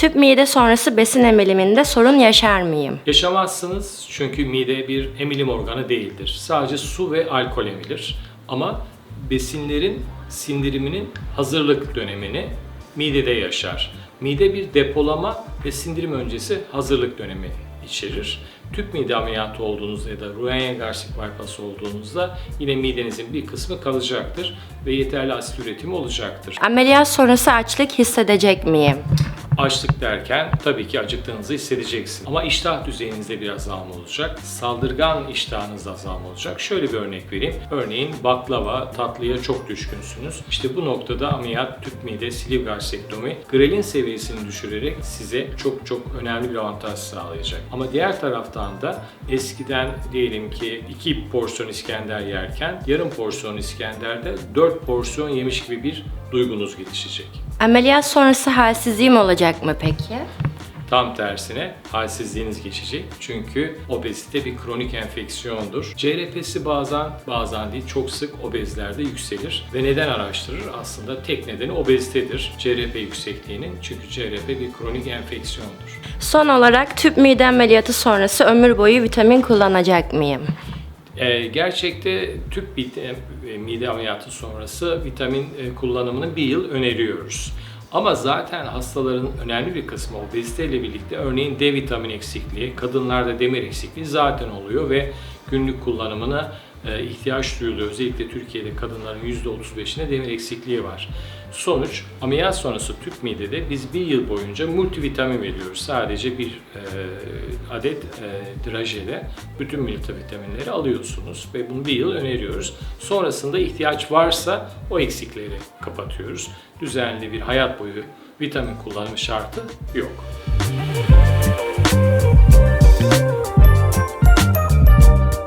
Tüp mide sonrası besin emiliminde sorun yaşar mıyım? Yaşamazsınız çünkü mide bir emilim organı değildir. Sadece su ve alkol emilir. Ama besinlerin sindiriminin hazırlık dönemini midede yaşar. Mide bir depolama ve sindirim öncesi hazırlık dönemi içerir. Tüp mide ameliyatı olduğunuzda ya da Roentgen-Garcia bypass olduğunuzda yine midenizin bir kısmı kalacaktır ve yeterli asit üretimi olacaktır. Ameliyat sonrası açlık hissedecek miyim? Açlık derken tabii ki acıktığınızı hissedeceksiniz. Ama iştah düzeyinizde bir azalma olacak. Saldırgan iştahınızda azalma olacak. Şöyle bir örnek vereyim. Örneğin baklava, tatlıya çok düşkünsünüz. İşte bu noktada ameliyat, tüp mide, sleeve gastrektomi grelin seviyesini düşürerek size çok çok önemli bir avantaj sağlayacak. Ama diğer taraftan da eskiden diyelim ki iki porsiyon İskender yerken yarım porsiyon İskender'de 4 porsiyon yemiş gibi bir duygunuz gelişecek. Ameliyat sonrası halsizliğim olacak mı peki? Tam tersine halsizliğiniz geçecek. Çünkü obezite bir kronik enfeksiyondur. CRP'si bazen bazen değil çok sık obezlerde yükselir. Ve neden araştırır? Aslında tek nedeni obezitedir. CRP yüksekliğinin. Çünkü CRP bir kronik enfeksiyondur. Son olarak tüp mide ameliyatı sonrası ömür boyu vitamin kullanacak mıyım? Ee, gerçekte tüp mide, e, mide ameliyatı sonrası vitamin e, kullanımını bir yıl öneriyoruz. Ama zaten hastaların önemli bir kısmı obezite ile birlikte örneğin D vitamini eksikliği, kadınlarda demir eksikliği zaten oluyor ve günlük kullanımına e, ihtiyaç duyuluyor. Özellikle Türkiye'de kadınların %35'inde demir eksikliği var. Sonuç ameliyat sonrası tüp midede biz bir yıl boyunca multivitamin veriyoruz. Sadece bir e, adet e, drajede bütün multivitaminleri alıyorsunuz ve bunu bir yıl öneriyoruz. Sonrasında ihtiyaç varsa o eksikleri kapatıyoruz. Düzenli bir hayat boyu vitamin kullanımı şartı yok.